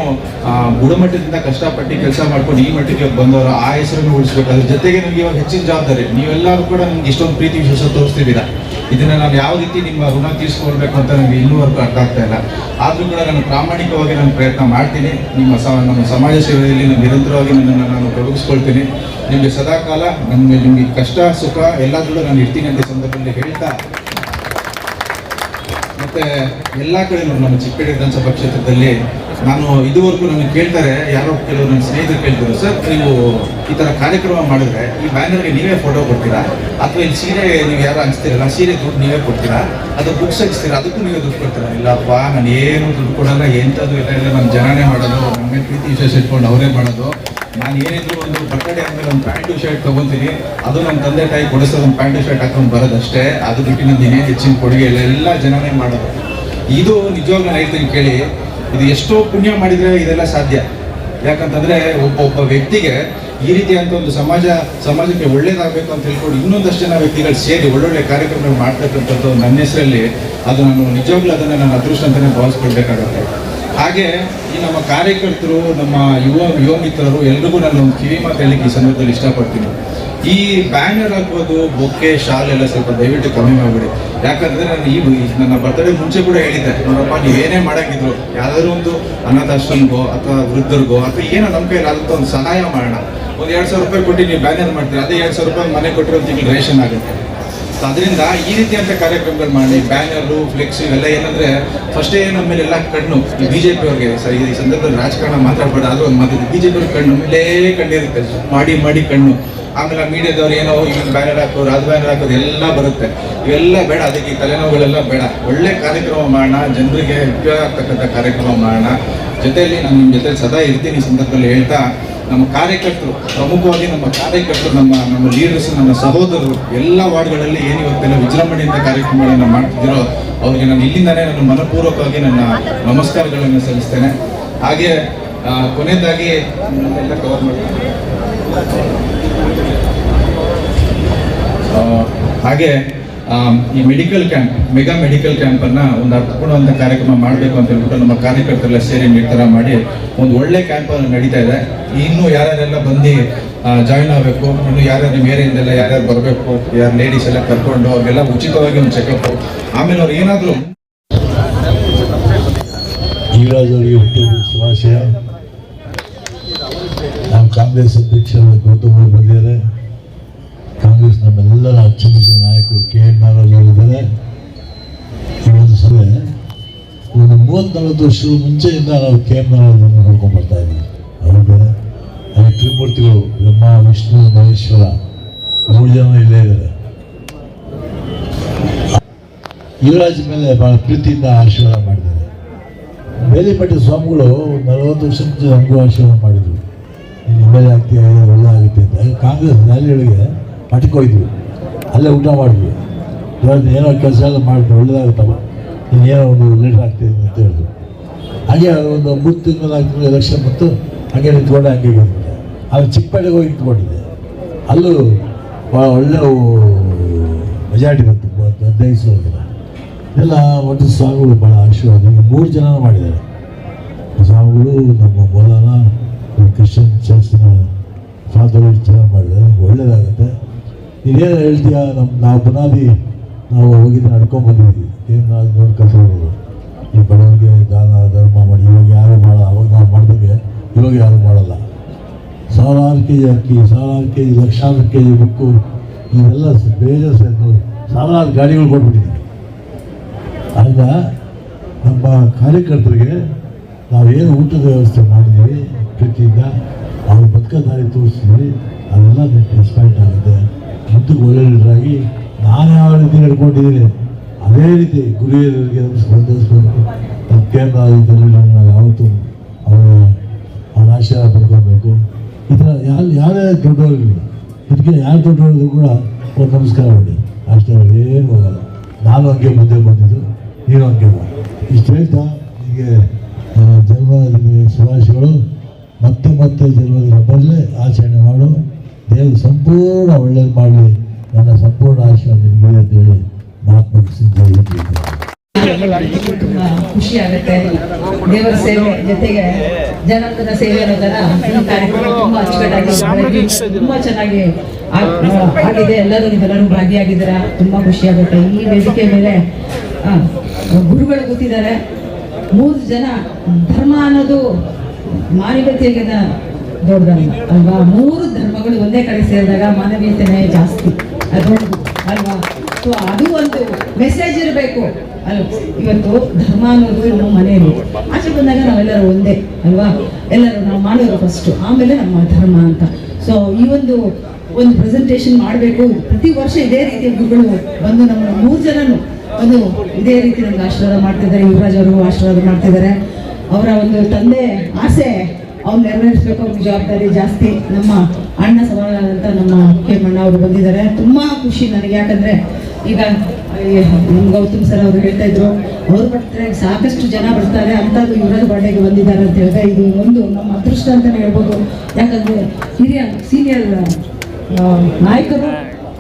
ಗುಣಮಟ್ಟದಿಂದ ಕಷ್ಟಪಟ್ಟು ಕೆಲಸ ಮಾಡ್ಕೊಂಡು ಈ ಮಟ್ಟಿಗೆ ಬಂದವರು ಆ ಹೆಸರನ್ನು ಉಳಿಸ್ಬೇಕು. ಅದ್ರ ಜೊತೆಗೆ ನನಗೆ ಇವಾಗ ಹೆಚ್ಚಿನ ಜವಾಬ್ದಾರಿ. ನೀವೆಲ್ಲರೂ ಕೂಡ ನನಗೆ ಇಷ್ಟೊಂದು ಪ್ರೀತಿ ವಿಶ್ವಾಸ ತೋರಿಸ್ತಿದ್ದೀರಾ ಇದನ್ನ ನಾನು ಯಾವ ರೀತಿ ನಿಮ್ಮ ಋಣ ತೀರಿಸ್ಕೊಳ್ಬೇಕು ಅಂತ ನನಗೆ ಇನ್ನೂವರೆಗೂ ಅರ್ಥ ಆಗ್ತಾ ಇಲ್ಲ. ಆದರೂ ಕೂಡ ನಾನು ಪ್ರಾಮಾಣಿಕವಾಗಿ ನಾನು ಪ್ರಯತ್ನ ಮಾಡ್ತೀನಿ. ನಿಮ್ಮ ಸ ನಮ್ಮ ಸಮಾಜ ಸೇವೆಯಲ್ಲಿ ನಾನು ನಿರಂತರವಾಗಿ ನನ್ನನ್ನು ನಾನು ತೊಡಗಿಸ್ಕೊಳ್ತೀನಿ. ನಿಮಗೆ ಸದಾಕಾಲ ನಮಗೆ ನಿಮಗೆ ಕಷ್ಟ, ಸುಖ ಎಲ್ಲದರಲ್ಲೂ ನಾನು ಇರ್ತೀನಿ ಅಂತ ಸಂದರ್ಭದಲ್ಲಿ ಹೇಳ್ತಾ. ಮತ್ತೆ ಎಲ್ಲ ಕಡೆ ನಮ್ಮ ಚಿಕ್ಕಪೇಟೆ ವಿಧಾನಸಭಾ ಕ್ಷೇತ್ರದಲ್ಲಿ ನಾನು ಇದುವರೆಗೂ ನನಗೆ ಕೇಳ್ತಾರೆ, ಯಾರೋ ಕೆಲವರು ನನ್ನ ಸ್ನೇಹಿತರು ಕೇಳ್ತಾರೆ ಸರ್, ನೀವು ಈ ತರ ಕಾರ್ಯಕ್ರಮ ಮಾಡಿದ್ರೆ ಈ ಬ್ಯಾನರ್ಗೆ ನೀವೇ ಫೋಟೋ ಕೊಡ್ತೀರಾ? ಅಥವಾ ಇಲ್ಲಿ ಸೀರೆ ನೀವು ಯಾರು ಹಂಚ್ತೀರಲ್ಲ, ಸೀರೆ ದುಡ್ಡು ನೀವೇ ಕೊಡ್ತೀರಾ? ಅದು ಬುಕ್ಸ್ ಹಂಚ್ತೀರಾ? ಅದಕ್ಕೂ ನೀವೇ ದುಡ್ಡು ಕೊಡ್ತೀರಾ? ಇಲ್ಲಪ್ಪ, ನಾನು ಏನು ದುಡ್ಡು ಕೊಡಲ್ಲ, ಎಂಥದ್ದು ಇಲ್ಲ ಇಲ್ಲ ನಮ್ಮ ಜನನೇ ಮಾಡೋದು ನಮ್ಮ ಪ್ರೀತಿ ವಿಶೇಷ ಇಟ್ಕೊಂಡು ಅವರೇ ಮಾಡೋದು. ನಾನು ಏನಿದ್ರು ಒಂದು ಬರ್ತಡೇ ಆದ್ಮೇಲೆ ಒಂದು ಪ್ಯಾಂಟು ಶರ್ಟ್ ತಗೊಂತೀನಿ, ಅದು ನಮ್ಮ ತಂದೆ ತಾಯಿ ಕೊಡಿಸೋದು, ಒಂದು ಪ್ಯಾಂಟು ಶರ್ಟ್ ಹಾಕೊಂಡು ಬರೋದಷ್ಟೇ. ಅದು ಬಿಟ್ಟು ನಂದು ಏನೇ ಹೆಚ್ಚಿನ ಕೊಡುಗೆ ಇಲ್ಲ ಎಲ್ಲ ಜನನೇ ಮಾಡೋದು. ಇದು ನಿಜವಾಗ್ಲೂ ನಾನು ಹೇಳ್ತೀನಿ ಕೇಳಿ ಇದು ಎಷ್ಟೋ ಪುಣ್ಯ ಮಾಡಿದ್ರೆ ಇದೆಲ್ಲ ಸಾಧ್ಯ. ಯಾಕಂತಂದ್ರೆ ಒಬ್ಬ ಒಬ್ಬ ವ್ಯಕ್ತಿಗೆ ಈ ರೀತಿಯಾದಂಥ ಒಂದು ಸಮಾಜ, ಸಮಾಜಕ್ಕೆ ಒಳ್ಳೇದಾಗಬೇಕು ಅಂತ ಹೇಳ್ಕೊಂಡು ಇನ್ನೊಂದಷ್ಟು ಜನ ವ್ಯಕ್ತಿಗಳು ಸೇರಿ ಒಳ್ಳೊಳ್ಳೆ ಕಾರ್ಯಕ್ರಮಗಳು ಮಾಡ್ತಕ್ಕಂಥದ್ದು ನನ್ನ ಹೆಸರಲ್ಲಿ, ಅದು ನಾನು ನಿಜವಾಗ್ಲೂ ಅದನ್ನು ನಾನು ಅದೃಷ್ಟ ಅಂತಲೇ ಭಾವಿಸ್ಕೊಳ್ಬೇಕಾಗತ್ತೆ. ಹಾಗೆ ಈ ನಮ್ಮ ಕಾರ್ಯಕರ್ತರು, ನಮ್ಮ ಯುವ ಯುವ ಮಿತ್ರರು ಎಲ್ರಿಗೂ ನಾನು ಒಂದು ಕಿವಿ ಮಾತು ಹೇಳಲಿಕ್ಕೆ ಈ ಸಂದರ್ಭದಲ್ಲಿ ಇಷ್ಟಪಡ್ತೀನಿ. ಈ ಬ್ಯಾನರ್ ಆಗ್ಬೋದು ಬೊಕ್ಕೆ, ಶಾಲ್ ಎಲ್ಲ ಸ್ವಲ್ಪ ದಯವಿಟ್ಟು ಕಮ್ಮಿ ಮಾಡಿಬಿಡಿ. ಯಾಕಂದ್ರೆ ನಾನು ಈ ನನ್ನ ಬರ್ತಡೇ ಮುಂಚೆ ಕೂಡ ಹೇಳಿದ್ದೆ, ನೋಡಪ್ಪ ಏನೇ ಮಾಡೋಂಗಿದ್ರು, ಯಾವ್ದಾದ್ರು ಒಂದು ಅನಾಥಾಶ್ರಮಗೋ ಅಥವಾ ವೃದ್ಧರಿಗೋ ಅಥವಾ ಏನೋ ನಮ್ಮ ಆದಂತ ಒಂದು ಸಹಾಯ ಮಾಡೋಣ. ಒಂದು ಎರಡು ಸಾವಿರ ರೂಪಾಯಿ ಕೊಟ್ಟು ನೀವು ಬ್ಯಾನರ್ ಮಾಡ್ತೀರಾ, ಅದೇ ಎರಡು ಸಾವಿರ ರೂಪಾಯಿ ಮನೆ ಕೊಟ್ಟಿರೋ ತಿಂಗಳು ರೇಷನ್ ಆಗುತ್ತೆ. ಅದರಿಂದ ಈ ರೀತಿಯಂತ ಕಾರ್ಯಕ್ರಮಗಳು ಮಾಡಿ, ಬ್ಯಾನರು, ಫ್ಲೆಕ್ಸ್ ಇವೆಲ್ಲ ಏನಂದ್ರೆ ಫಸ್ಟೇ ನಮ್ಮ ಮೇಲೆ ಎಲ್ಲ ಕಣ್ಣು, ಈ ಬಿಜೆಪಿ ಅವ್ರಿಗೆ. ಸರಿ ಈ ಸಂದರ್ಭದಲ್ಲಿ ರಾಜಕಾರಣ ಮಾತಾಡ್ಬೇಡ ಆದ್ರೂ ಒಂದು ಮಾತಿದೆ ಬಿಜೆಪಿ ಅವ್ರ ಕಣ್ಣು ಮೇಲೇ ಕಣ್ಣಿರುತ್ತೆ, ಮಾಡಿ ಮಾಡಿ ಕಣ್ಣು. ಆಮೇಲೆ ಮೀಡಿಯಾದವ್ರು ಏನೋ ಈಗ ಬ್ಯಾನರ್ ಹಾಕೋರು, ಅದು ಬ್ಯಾನರ್ ಹಾಕೋದು ಎಲ್ಲ ಬರುತ್ತೆ. ಇವೆಲ್ಲ ಬೇಡ, ಅದಕ್ಕೆ ಈ ತಲೆನೋವುಗಳೆಲ್ಲ ಬೇಡ. ಒಳ್ಳೆ ಕಾರ್ಯಕ್ರಮ ಮಾಡೋಣ, ಜನರಿಗೆ ಉಪಯೋಗ ಆಗ್ತಕ್ಕಂಥ ಕಾರ್ಯಕ್ರಮ ಮಾಡೋಣ. ಜೊತೆಯಲ್ಲಿ ನಾನು ನಿಮ್ಮ ಜೊತೆ ಸದಾ ಇರ್ತೀನಿ ಸಂದರ್ಭದಲ್ಲಿ ಹೇಳ್ತಾ ನಮ್ಮ ಕಾರ್ಯಕರ್ತರು, ಪ್ರಮುಖವಾಗಿ ನಮ್ಮ ಕಾರ್ಯಕರ್ತರು, ನಮ್ಮ ನಮ್ಮ ಲೀಡರ್ಸ್ ನಮ್ಮ ಸಹೋದರರು, ಎಲ್ಲ ವಾರ್ಡ್ಗಳಲ್ಲಿ ಏನು ಇವತ್ತೆಲ್ಲ ವಿಜೃಂಭಣೆಯಿಂದ ಕಾರ್ಯಕ್ರಮಗಳನ್ನು ಮಾಡ್ತಿದ್ದೀರೋ ಅವ್ರಿಗೆ ನಾನು ಇಲ್ಲಿಂದಲೇ ನಾನು ಮನಪೂರ್ವಕವಾಗಿ ನನ್ನ ನಮಸ್ಕಾರಗಳನ್ನು ಸಲ್ಲಿಸ್ತೇನೆ. ಹಾಗೆ ಕೊನೆಯದಾಗಿ ಕವರ್ ಮಾಡ್ತೀನಿ. ಹಾಗೆ ಈ medical camp mega medical camp ಅನ್ನ ಒಂದು ಅರ್ಥಪೂರ್ಣವಂತ ಕಾರ್ಯಕ್ರಮ ಮಾಡಬೇಕು ಅಂತ ಹೇಳ್ಬಿಟ್ಟು ನಮ್ಮ ಕಾರ್ಯಕರ್ತರೆಲ್ಲ ಸೇರಿ ನಿರ್ಧಾರ ಮಾಡಿ ಒಂದು ಒಳ್ಳೆ ಕ್ಯಾಂಪ್ ನಡೀತಾ ಇದೆ. ಇನ್ನೂ ಯಾರ್ಯಾರೆಲ್ಲ ಬಂದು ಜಾಯಿನ್ ಆಗಬೇಕು, ಇನ್ನು ಯಾರ್ಯಾರು ನಿಮ್ಮ ಏರಿಯಿಂದೆಲ್ಲ ಯಾರ್ಯಾರು ಬರಬೇಕು, ಯಾರು ಲೇಡೀಸ್ ಎಲ್ಲ ಕರ್ಕೊಂಡು ಅವ್ರಿಗೆಲ್ಲ ಉಚಿತವಾಗಿ ಒಂದು ಚೆಕಪ್ ಆಮೇಲೆ ಅವ್ರು ಏನಾದರೂ ಅವರಿಗೆ ಶುಭಾಶಯ. ನಾವು ಕಾಂಗ್ರೆಸ್ ಅಧ್ಯಕ್ಷರ ಗೌತಮ್ ಬಂದಿದ್ದಾರೆ. ಕಾಂಗ್ರೆಸ್ ನಮ್ಮೆಲ್ಲರ ಅಚ್ಚುಮೆಚ್ಚಿನ ನಾಯಕರು ಕೆ ಎನ್ ನಾಗರಾಜ್ ಇವತ್ತು ಸಭೆ ಒಂದು ಮೂವತ್ತ್ನಾಲ್ಕು ವರ್ಷದ ಮುಂಚೆಯಿಂದ ನಾವು ಕೆ ಎನ್ ನಾಗರಾಜನ್ನು ನೋಡ್ಕೊಂಡು ಬರ್ತಾ ಇದ್ದೀವಿ. ಬೇರೆ ಅಲ್ಲಿ ತ್ರಿಮೂರ್ತಿಗಳು ಬ್ರಹ್ಮ, ವಿಷ್ಣು, ಮಹೇಶ್ವರ ಮೂರು ಜನ ಇಲ್ಲೇ ಇದ್ದಾರೆ. ಯುವರಾಜ್ ಮೇಲೆ ಬಹಳ ಪ್ರೀತಿಯಿಂದ ಆಶೀರ್ವಾದ ಮಾಡಿದ್ದಾರೆ. ಬೇಲಿಪಟ್ಟಿ ಸ್ವಾಮಿಗಳು ನಲವತ್ತು ವರ್ಷ ಮುಂಚೆ ನಮಗೂ ಆಶೀರ್ವಾದ ಮಾಡಿದ್ರು. ಎಂ ಆಗ್ತೀಯ ಒಳ್ಳೆ ಆಗುತ್ತೆ ಅಂತ. ಕಾಂಗ್ರೆಸ್ ರ್ಯಾಲಿಗಳಿಗೆ ಮಠಕ್ಕೆ ಅಲ್ಲೇ ಊಟ ಮಾಡಿದ್ವಿ. ಇವತ್ತು ಏನೋ ಕೆಲಸ ಎಲ್ಲ ಮಾಡಿದ್ರು ಒಳ್ಳೇದಾಗುತ್ತಲ್ಲ ಇನ್ನೇನೋ ಒಂದು ಲೇಟ್ ಆಗ್ತೀನಿ ಅಂತ ಹೇಳಿದ್ರು. ಹಾಗೆ ಒಂದು ಮೂರು ತಿಂಗಳು ಎಲೆಕ್ಷನ್ ಬಂತು, ಹಾಗೆ ನಿಂತ್ಕೊಂಡೆ, ಹಂಗೆ ಬಂದ್ಬಿಟ್ಟೆ ಆಮೇಲೆ ಚಿಕ್ಕಪೇಟೆಗೆ ಹೋಗಿ ನಿಂತ್ಕೊಂಡಿದ್ದೆ. ಅಲ್ಲೂ ಒಳ್ಳೆ ಮೆಜಾರಿಟಿ ಬಂತು ಎಲ್ಲ ಒಟ್ಟು ಸ್ವಾಮಿಗಳು ಭಾಳ ಆಶೀರ್ವಾದ. ಮೂರು ಜನ ಮಾಡಿದ್ದಾರೆ. ಸ್ವಾಮಿಗಳು ನಮ್ಮ ಮೌಲಾನ ಕ್ರಿಶ್ಚಿಯನ್ ಚರ್ಚ್ನ, ಫಾದರ್ ಚೆನ್ನಾಗಿ ಮಾಡಿದ್ದಾರೆ. ಒಳ್ಳೇದಾಗುತ್ತೆ. ನೀನೇನು ಹೇಳ್ತೀಯ? ನಮ್ಮ ನಾವು ಬುನಾದಿ, ನಾವು ಹೋಗಿದ್ದು ನಡ್ಕೊಂಡು ಬಂದಿದ್ವಿ. ಏನು ನಾವು ನೋಡಿ ಕಲ್ತ್ಕೊಳ್ಳೋದು ಈ ಬಡವರಿಗೆ ದಾನ, ಧರ್ಮ ಮಾಡಿ, ಇವಾಗ ಯಾರು ಮಾಡಲ್ಲ ಅವಾಗ ನಾವು ಮಾಡಿದಂಗೆ ಇವಾಗ ಯಾರು ಮಾಡಲ್ಲ. ಸಾವಿರಾರು ಕೆ ಜಿ ಅಕ್ಕಿ, ಸಾವಿರಾರು ಕೆ ಜಿ, ಲಕ್ಷಾಂತರ ಕೆ ಜಿ ಬುಕ್ಕು, ಇವೆಲ್ಲ ಬೇಜಾರು ಸೇರಿದು ಸಾವಿರಾರು ಗಾಡಿಗಳು ಕೊಟ್ಬಿಟ್ಟಿದ್ದೀವಿ ಆಗ ನಮ್ಮ ಕಾರ್ಯಕರ್ತರಿಗೆ ನಾವೇನು ಊಟದ ವ್ಯವಸ್ಥೆ ಮಾಡಿದ್ದೀವಿ ಪ್ರೀತಿಯಿಂದ, ಅವ್ರು ಬದುಕ ದಾರಿ ತೋರಿಸ್ತೀವಿ ಅದೆಲ್ಲ ನಿಮ್ಗೆ ರೆಸ್ಪೆಕ್ಟ್ ಆಗುತ್ತೆ. ಮುಂದಕ್ಕೆ ಒಳ್ಳೆಯರಾಗಿ ನಾನು ಯಾವ ರೀತಿ ನಡ್ಕೊಂಡಿದ್ದೀನಿ ಅದೇ ರೀತಿ ಗುರಿಯರಿಗೆ ಸ್ಪಂದಿಸಬೇಕು ಕೇಂದ್ರದಲ್ಲಿ ನಾನು ಯಾವತ್ತೂ ಅವರ ಆಶೀರ್ವಾದ ಪಡ್ಕೊಬೇಕು ಈ ಥರ ಯಾರು ಯಾರೇ ದೊಡ್ಡವರಿರಲಿ ಇದಕ್ಕೆ ಯಾರು ದೊಡ್ಡವರಿದ್ರು ಕೂಡ ಒಂದು ನಮಸ್ಕಾರ ಮಾಡಿ. ಅಷ್ಟೇ ಏನು ಹೋಗಲ್ಲ ನಾನು ಹಂಗೆ ಮುಂದೆ ಬಂದಿದ್ದು, ನೀನು ಹಂಗೆ ಮಾಡಿ. ಇಷ್ಟು ಹೇಳ್ತಾ ಹೀಗೆ ಜನ್ಮದಿನ ಶುಭಾಶಯಗಳು. ಮತ್ತೆ ಮತ್ತೆ ಜನ್ಮದಿನ ಬರಲೇ ಆಚರಣೆ ಮಾಡು. ದೇವರು ಸಂಪೂರ್ಣ ಒಳ್ಳೇದು ಮಾಡಲಿ. ನನ್ನ ಸಂಪೂರ್ಣ ಆಶೀರ್ವಾದ ನಿಮಗೆ ಅಂತ ಹೇಳಿ ಮಹಾತ್ಮ ಖುಷಿ ಆಗುತ್ತೆ. ದೇವರ ಸೇವೆ ಜೊತೆಗೆ ಜನಾಂಗದ ಸೇವೆ ಅನ್ನೋದರ ಈ ಕಾರ್ಯಕ್ರಮ ತುಂಬಾ ಅಚ್ಚುಕಟ್ಟಾಗಿ ತುಂಬಾ ಚೆನ್ನಾಗಿ ಆಗ್- ಆಗಿದೆ. ಎಲ್ಲರೂ ನೀವೆಲ್ಲರೂ ಭಾಗಿಯಾಗಿದ್ದೀರಾ? ತುಂಬಾ ಖುಷಿ ಆಗುತ್ತೆ. ಈ ವೇದಿಕೆ ಮೇಲೆ ಗುರುಗಳು ಕೂತಿದ್ದಾರೆ. ಮೂರು ಜನ ಧರ್ಮ ಅನ್ನೋದು ಮಾನವೀಯತೆಗಿಂತ ದೊಡ್ಡದಲ್ಲ ಅಲ್ವಾ? ಮೂರು ಧರ್ಮಗಳು ಒಂದೇ ಕಡೆ ಸೇರಿದಾಗ ಮಾನವೀಯತೆನೇ ಜಾಸ್ತಿ. ಅದೊಂದು ಅಲ್ವಾ? ಸೊ ಅದು ಒಂದು ಮೆಸೇಜ್ ಇರಬೇಕು. ಅಲ್ವ? ಇವತ್ತು ಧರ್ಮ ಅನ್ನೋದು ನಮ್ಮ ಮನೆಯಲ್ಲಿ. ಆಚೆ ಬಂದಾಗ ನಾವೆಲ್ಲರೂ ಒಂದೇ. ಅಲ್ವಾ? ಎಲ್ಲರೂ ನಾವು ಮಾಡೋರು ಫಸ್ಟ್ ಆಮೇಲೆ ನಮ್ಮ ಧರ್ಮ ಅಂತ. ಸೊ ಈ ಒಂದು ಒಂದು ಪ್ರೆಸೆಂಟೇಷನ್ ಮಾಡಬೇಕು. ಪ್ರತಿ ವರ್ಷ ಇದೇ ರೀತಿಯ ಗುರುಗಳು ಬಂದು ನಮ್ಮ ಮೂರು ಜನನು ಒಂದು ಇದೇ ರೀತಿ ನಮ್ಗೆ ಆಶೀರ್ವಾದ ಮಾಡ್ತಿದ್ದಾರೆ. ಯುವರಾಜ್ ಅವರು ಆಶೀರ್ವಾದ ಮಾಡ್ತಿದ್ದಾರೆ. ಅವರ ಒಂದು ತಂದೆ ಆಸೆ ಅವ್ರು ನೆರವೇರಿಸ್ಬೇಕು ಅವ್ರ ಜವಾಬ್ದಾರಿ ಜಾಸ್ತಿ. ನಮ್ಮ ಅಣ್ಣ ಸಮಾನರಾದಂಥ ನಮ್ಮ ಹೇಮಣ್ಣ ಅವರು ಬಂದಿದ್ದಾರೆ. ತುಂಬಾ ಖುಷಿ ನನಗೆ. ಯಾಕಂದ್ರೆ ಈಗ ನಮ್ಮ ಗೌತಮ್ ಸರ್ ಅವರು ಹೇಳ್ತಾ ಇದ್ರು, ಅವ್ರು ಬರ್ತಾರೆ, ಸಾಕಷ್ಟು ಜನ ಬರ್ತಾರೆ, ಅಂಥದ್ದು ಇವರದ್ದು ಬಾಡಿಗೆ ಬಂದಿದ್ದಾರೆ ಅಂತ ಹೇಳಿದ್ರೆ ಇದು ಒಂದು ನಮ್ಮ ಅದೃಷ್ಟ ಅಂತಾನೆ ಹೇಳ್ಬೋದು. ಯಾಕಂದ್ರೆ ಹಿರಿಯ ಸೀನಿಯರ್ ನಾಯಕರು,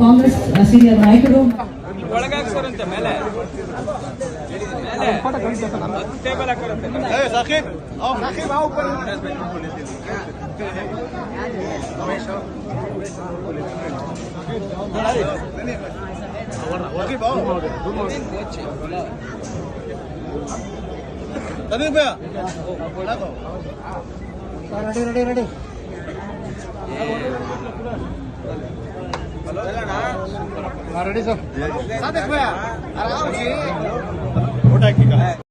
ಕಾಂಗ್ರೆಸ್ ಸೀನಿಯರ್ ನಾಯಕರು साकिब आओ साकिब आओ ऊपर ರೆಡಿ ಸರ್